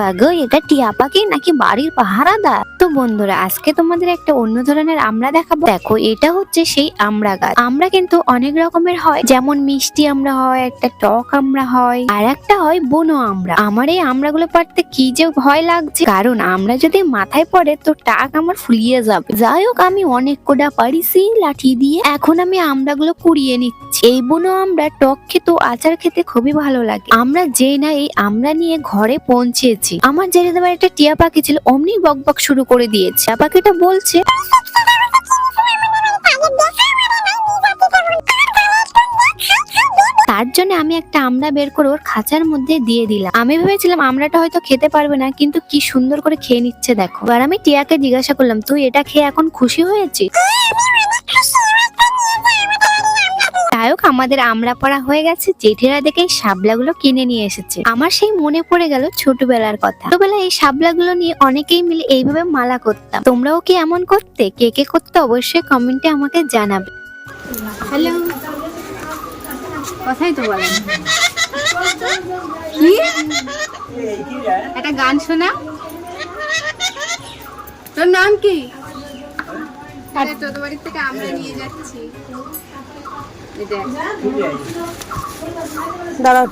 গো এটা টিয়া পাখি নাকি বাড়ির পাহারাদার? তো বন্ধুরা, আজকে তোমাদের একটা অন্য ধরনের আমরা দেখাবো। দেখো, এটা হচ্ছে সেই আমড়া গাছ। আমরা কিন্তু অনেক রকমের হয়। যেমন মিষ্টি আমরা হয়, একটা টক আমরা হয়, আর একটা হয় বনো আমরা। আমার এই আমড়াগুলো পারতে কি যে ভয় লাগছে। কারণ আমরা যদি মাথায় পড়ে, তো টাক আমার ফুলিয়ে যাবে। যাই হোক, আমি অনেক কোটা পারিছি লাঠি দিয়ে। এখন আমি আমড়াগুলো কুড়িয়ে নিচ্ছি। এই বনো আমরা টক খেতে আচার খেতে খুবই ভালো লাগে। আমরা যে না এই আমরা নিয়ে ঘরে পৌঁছেছি। আমার জেনে একটা টিয়া পাখি ছিল, অমনি বক বক শুরু করে দিয়েছে। টিয়া পাখিটা বলছে, তার জন্য আমি একটা আমড়া বের করে ওর খাঁচার মধ্যে দিয়ে দিলাম। আমি ভেবেছিলাম আমড়াটা হয়তো খেতে পারবে না, কিন্তু কি সুন্দর করে খেয়ে নিচ্ছে, দেখো। আর আমি টিয়াকে জিজ্ঞাসা করলাম, তুই এটা খেয়ে এখন খুশি হয়েছিস? আমাদের আমড়া পড়া হয়ে গেছে জেঠেরা দেখে এই শাবলাগুলো কিনে নিয়ে এসেছে। আমার সেই মনে পড়ে গেল ছোটবেলার কথা। ছোটবেলায় এই শাবলাগুলো নিয়ে অনেকেই মিলে এইভাবে মালা করতাম। তোমরাও কি এমন করতে? কে কে করতে অবশ্যই কমেন্টে আমাকে জানাবে। হ্যালো। কথাই তো বলেন কি? একটা গান শোনা। তোর নাম কি? বাড়ির থেকে আমরা নিয়ে যাচ্ছি। দাঁড়াও